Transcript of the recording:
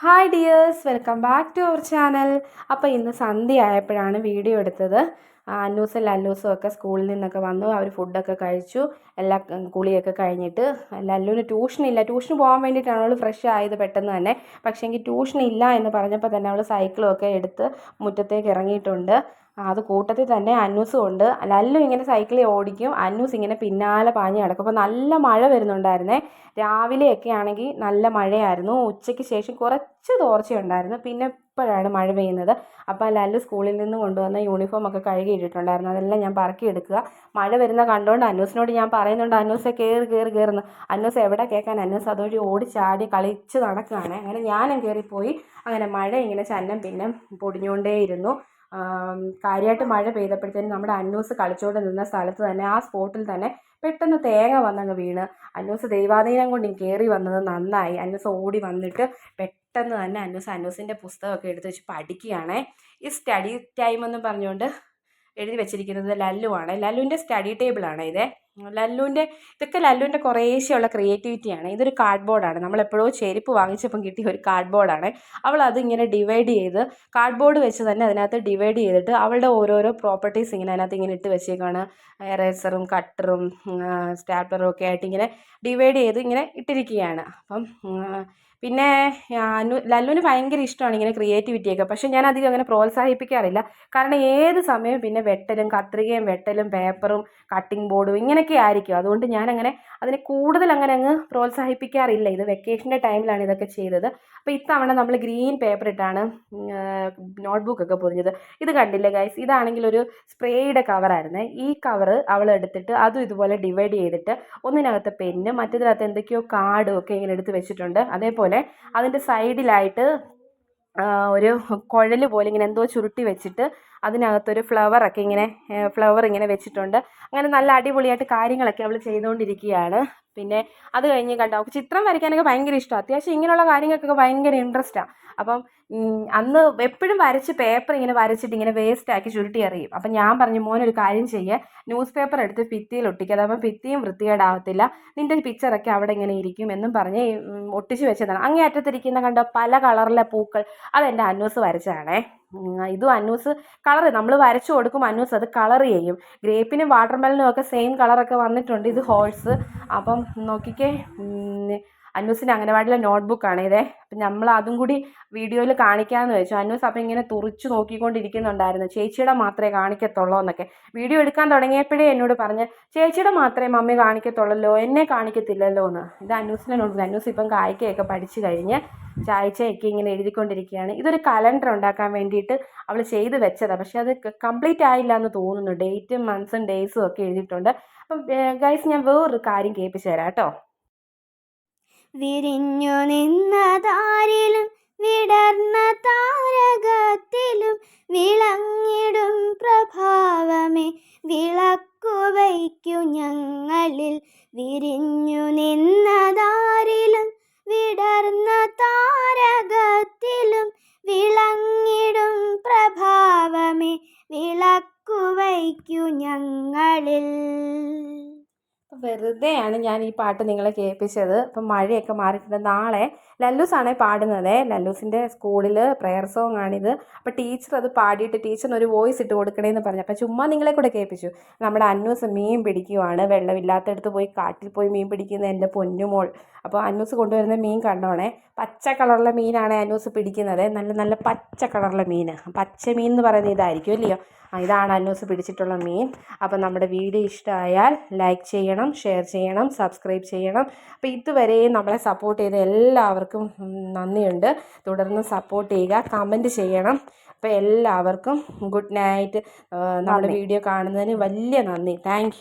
Hi dears welcome back to our channel അപ്പോൾ ഇന്ന് സന്ധ്യ ആയപ്പോഴാണ് വീഡിയോ എടുത്തത്. അന്നൂസും ലല്ലൂസും ഒക്കെ സ്കൂളിൽ നിന്നൊക്കെ വന്നു. അവർ ഫുഡൊക്കെ കഴിച്ചു. എല്ലാ കുളിയൊക്കെ കഴിഞ്ഞിട്ട് ലല്ലുവിന് ട്യൂഷനില്ല ട്യൂഷന് പോകാൻ വേണ്ടിയിട്ടാണ് അവൾ ഫ്രഷ് ആയത് പെട്ടെന്ന് തന്നെ. പക്ഷേ എങ്കിൽ ട്യൂഷൻ ഇല്ല എന്ന് പറഞ്ഞപ്പോൾ തന്നെ അവൾ സൈക്കിളും ഒക്കെ എടുത്ത് മുറ്റത്തേക്ക് ഇറങ്ങിയിട്ടുണ്ട്. അത് കൂട്ടത്തിൽ തന്നെ അന്നൂസും ഉണ്ട്. ലല്ലു ഇങ്ങനെ സൈക്കിളിൽ ഓടിക്കും. അന്നൂസ് ഇങ്ങനെ പിന്നാലെ പാഞ്ഞ് കിടക്കും അപ്പോൾ നല്ല മഴ വരുന്നുണ്ടായിരുന്നേ. രാവിലെയൊക്കെ ആണെങ്കിൽ നല്ല മഴയായിരുന്നു. ഉച്ചയ്ക്ക് ശേഷം കുറച്ച് തോർച്ചയുണ്ടായിരുന്നു. പിന്നെ ഇപ്പോഴാണ് മഴ പെയ്യുന്നത്. അപ്പോൾ ലല്ലു സ്കൂളിൽ നിന്ന് കൊണ്ടുവന്ന യൂണിഫോം ഒക്കെ കഴുകി ഇട്ടിട്ടുണ്ടായിരുന്നു. അതെല്ലാം ഞാൻ പറക്കി എടുക്കുക. മഴ വരുന്ന കണ്ടുകൊണ്ട് അന്നൂസിനോട് ഞാൻ പറയുന്നുണ്ട് അന്നൂസെ കയറി കയറി കയറുന്നു അന്നൂസ് എവിടെ കേൾക്കാൻ അന്നൂസ് അതുവഴി ഓടി ചാടി കളിച്ച് നടക്കുകയാണ്. അങ്ങനെ ഞാനും കയറിപ്പോയി അങ്ങനെ മഴ ഇങ്ങനെ ചന്നം പിന്നെ പൊടിഞ്ഞുകൊണ്ടേയിരുന്നു. കാര്യമായിട്ട് മഴ പെയ്തപ്പോഴത്തേനും നമ്മുടെ അന്നൂസ് കളിച്ചുകൊണ്ട് നിന്ന സ്ഥലത്ത് തന്നെ ആ സ്പോട്ടിൽ തന്നെ പെട്ടെന്ന് തേങ്ങ വന്നങ്ങ് വീണ്. അന്നൂസ് ദൈവാധീനം കൊണ്ട് കയറി വന്നത് നന്നായി. അന്നൂസ് ഓടി വന്നിട്ട് പെട്ടെന്ന് തന്നെ അന്നൂസ് അന്നൂസിന്റെ പുസ്തകമൊക്കെ എടുത്ത് വെച്ച് പഠിക്കുകയാണേ. ഈ സ്റ്റഡി ടൈം എന്ന് പറഞ്ഞുകൊണ്ട് എഴുതി വെച്ചിരിക്കുന്നത് ലല്ലുവാണ് ലല്ലുവിന്റെ സ്റ്റഡി ടേബിളാണ് ഇത്. ലല്ലുവിന്റെ ഇതൊക്കെ ലല്ലുവിന്റെ കുറേശ്ശെയുള്ള ക്രിയേറ്റിവിറ്റിയാണ്. ഇതൊരു കാർഡ് ബോർഡാണ് നമ്മൾ എപ്പോഴോ ചെരുപ്പ് വാങ്ങിച്ചപ്പം കിട്ടിയ ഒരു കാർഡ് ബോർഡാണ് അവൾ അത് ഇങ്ങനെ ഡിവൈഡ് ചെയ്ത് കാർഡ് ബോർഡ് വെച്ച് തന്നെ അതിനകത്ത് ഡിവൈഡ് ചെയ്തിട്ട് അവളുടെ ഓരോരോ പ്രോപ്പർട്ടീസ് ഇങ്ങനെ അതിനകത്ത് ഇങ്ങനെ ഇട്ട് വെച്ചേക്കാണ്. എറേസറും കട്ടറും സ്റ്റാപ്ലറും ഒക്കെ ആയിട്ട് ഇങ്ങനെ ഡിവൈഡ് ചെയ്ത് ഇങ്ങനെ ഇട്ടിരിക്കുകയാണ്. അപ്പം പിന്നെ ലല്ലുവിന് ഭയങ്കര ഇഷ്ടമാണ് ഇങ്ങനെ ക്രിയേറ്റിവിറ്റിയൊക്കെ പക്ഷേ ഞാൻ അധികം അങ്ങനെ പ്രോത്സാഹിപ്പിക്കാറില്ല. കാരണം ഏത് സമയവും പിന്നെ വെട്ടലും കത്രികയും വെട്ടലും പേപ്പറും കട്ടിംഗ് ബോർഡും ഇങ്ങനെയൊക്കെ ആയിരിക്കും. അതുകൊണ്ട് ഞാനങ്ങനെ അതിനെ കൂടുതൽ അങ്ങനെ അങ്ങ് പ്രോത്സാഹിപ്പിക്കാറില്ല. ഇത് വെക്കേഷന്റെ ടൈമിലാണ് ഇതൊക്കെ ചെയ്തത്. അപ്പോൾ ഇത്തവണ നമ്മൾ ഗ്രീൻ പേപ്പർ ഇട്ടാണ് നോട്ട്ബുക്കൊക്കെ പൊതിഞ്ഞത്. ഇത് കണ്ടില്ലേ ഗൈസ് ഇതാണെങ്കിൽ ഒരു സ്പ്രേയുടെ കവറായിരുന്നു ഈ കവറ് അവൾ എടുത്തിട്ട് അതും ഇതുപോലെ ഡിവൈഡ് ചെയ്തിട്ട് ഒന്നിനകത്ത് പെന്ന് മറ്റേതിനകത്ത് എന്തൊക്കെയോ കാർഡും ഒക്കെ ഇങ്ങനെ എടുത്ത് വെച്ചിട്ടുണ്ട്. അതേപോലെ അതിന്റെ സൈഡിലായിട്ട് ഒരു കുഴൽ പോലെ ഇങ്ങനെ എന്തോ ചുരുട്ടി വെച്ചിട്ട് അതിനകത്തൊരു ഫ്ലവറൊക്കെ ഇങ്ങനെ ഫ്ലവർ ഇങ്ങനെ വെച്ചിട്ടുണ്ട്. അങ്ങനെ നല്ല അടിപൊളിയായിട്ട് കാര്യങ്ങളൊക്കെ അവൾ ചെയ്തുകൊണ്ടിരിക്കുകയാണ് പിന്നെ അത് കഴിഞ്ഞ് കണ്ടോ അവൾക്ക് ചിത്രം വരയ്ക്കാനൊക്കെ ഭയങ്കര ഇഷ്ടമാണ് അത്യാവശ്യം ഇങ്ങനെയുള്ള കാര്യങ്ങൾക്കൊക്കെ ഭയങ്കര ഇൻട്രസ്റ്റാണ് അപ്പം അന്ന് എപ്പോഴും വരച്ച് പേപ്പർ ഇങ്ങനെ വരച്ചിട്ട് ഇങ്ങനെ വേസ്റ്റ് ആക്കി ചുരുട്ടി എറിയും. അപ്പം ഞാൻ പറഞ്ഞു മോനൊരു കാര്യം ചെയ്യുക ന്യൂസ് പേപ്പർ എടുത്ത് ഭിത്തിയിൽ ഒട്ടിക്കുക അതാകുമ്പോൾ ഭിത്തിയും വൃത്തികേടാവത്തില്ല. നിന്റെ പിക്ചറൊക്കെ അവിടെ ഇങ്ങനെ ഇരിക്കും എന്നും പറഞ്ഞ് ഒട്ടിച്ച് വെച്ചതാണ്. അങ്ങേ അറ്റത്തിരിക്കുന്ന കണ്ടോ പല കളറിലെ പൂക്കൾ. അതെന്റെ അന്നൂസ് വരച്ചതാണേ. ഇതും അന്നൂസ് കളർ നമ്മൾ വരച്ചു കൊടുക്കും അന്നൂസ് അത് കളർ ചെയ്യും. ഗ്രേപ്പിനും വാട്ടർമെലനും ഒക്കെ സെയിം കളറൊക്കെ വന്നിട്ടുണ്ട്. ഇത് ഹോൾസ് അപ്പം നോക്കിക്കേ. അന്നൂസിന്റെ അംഗനവാടിയിലെ നോട്ട്ബുക്കാണ് ഇതേ. അപ്പം നമ്മൾ അതും കൂടി വീഡിയോയിൽ കാണിക്കാമെന്ന് വെച്ചു. അന്നൂസ് അപ്പം ഇങ്ങനെ തുറിച്ച് നോക്കിക്കൊണ്ടിരിക്കുന്നുണ്ടായിരുന്നു. ചേച്ചിയുടെ മാത്രമേ കാണിക്കത്തുള്ളൂ എന്നൊക്കെ. വീഡിയോ എടുക്കാൻ തുടങ്ങിയപ്പോഴേ എന്നോട് പറഞ്ഞ് ചേച്ചിയുടെ മാത്രമേ മമ്മി കാണിക്കത്തുള്ളല്ലോ എന്നെ കാണിക്കത്തില്ലല്ലോ എന്ന്. ഇത് അന്നൂസിനെ നോട്ട് അന്നൂസ് ഇപ്പം കായ്ക്കയൊക്കെ പഠിച്ചു കഴിഞ്ഞ് ചായച്ചയൊക്കെ ഇങ്ങനെ എഴുതിക്കൊണ്ടിരിക്കുകയാണ്. ഇതൊരു കലണ്ടർ ഉണ്ടാക്കാൻ വേണ്ടിയിട്ട് അവൾ ചെയ്ത് വെച്ചതാണ് പക്ഷെ അത് കംപ്ലീറ്റ് ആയില്ല എന്ന് തോന്നുന്നു. ഡേറ്റും മന്ത്സും ഡേയ്സും ഒക്കെ എഴുതിയിട്ടുണ്ട്. അപ്പം ഗൈസ് ഞാൻ വേറൊരു കാര്യം കേൾപ്പിച്ചു തരാം കേട്ടോ. വിരിഞ്ഞു നിന്നതാരിലും വിടർന്ന താരകത്തിലും വിളങ്ങിടും പ്രഭാവമേ. വിളക്കു വയ്ക്കു ഞങ്ങളിൽ വിരിഞ്ഞു നിന്നതാരിലും വിടർന്ന താരകത്തിലും വെറുതെയാണ് ഞാൻ ഈ പാട്ട് നിങ്ങളെ കേൾപ്പിച്ചത്. അപ്പം മഴയൊക്കെ മാറിയിട്ടുണ്ട്. നാളെ ലല്ലൂസാണ് പാടുന്നത്. ലല്ലൂസിന്റെ സ്കൂളിൽ പ്രെയർ സോങ് ആണിത് അപ്പോൾ ടീച്ചർ അത് പാടിയിട്ട് ടീച്ചറിന് ഒരു വോയിസ് ഇട്ട് കൊടുക്കണേന്ന് പറഞ്ഞു. അപ്പോൾ ചുമ്മാ നിങ്ങളെ കൂടെ കേൾപ്പിച്ചു. നമ്മുടെ അന്നൂസ് മീൻ പിടിക്കുവാണ്. വെള്ളമില്ലാത്തടത്ത് പോയി കാട്ടിൽ പോയി മീൻ പിടിക്കുന്ന എന്റെ പൊന്നുമോൾ. അപ്പോൾ അന്നൂസ് കൊണ്ടുവരുന്ന മീൻ കണ്ടോണേ. പച്ച കളറുള്ള മീനാണ് അന്നൂസ് പിടിക്കുന്നത്. നല്ല നല്ല പച്ച കളറുള്ള മീൻ. പച്ച മീൻ എന്ന് പറയുന്നത് ഇതായിരിക്കും അല്ലയോ ഇതാണ് അന്നൂസ് പിടിച്ചിട്ടുള്ള മീൻ. അപ്പോൾ നമ്മുടെ വീഡിയോ ഇഷ്ടമായാൽ ലൈക്ക് ചെയ്യണം ഷെയർ ചെയ്യണം സബ്സ്ക്രൈബ് ചെയ്യണം. അപ്പോൾ ഇതുവരെയും നമ്മളെ സപ്പോർട്ട് ചെയ്ത എല്ലാവർക്കും നന്ദിയുണ്ട്. തുടർന്ന് സപ്പോർട്ട് ചെയ്യുക കമന്റ് ചെയ്യണം. അപ്പോൾ എല്ലാവർക്കും ഗുഡ് നൈറ്റ്. നമ്മുടെ വീഡിയോ കാണുന്നതിന് വലിയ നന്ദി. താങ്ക്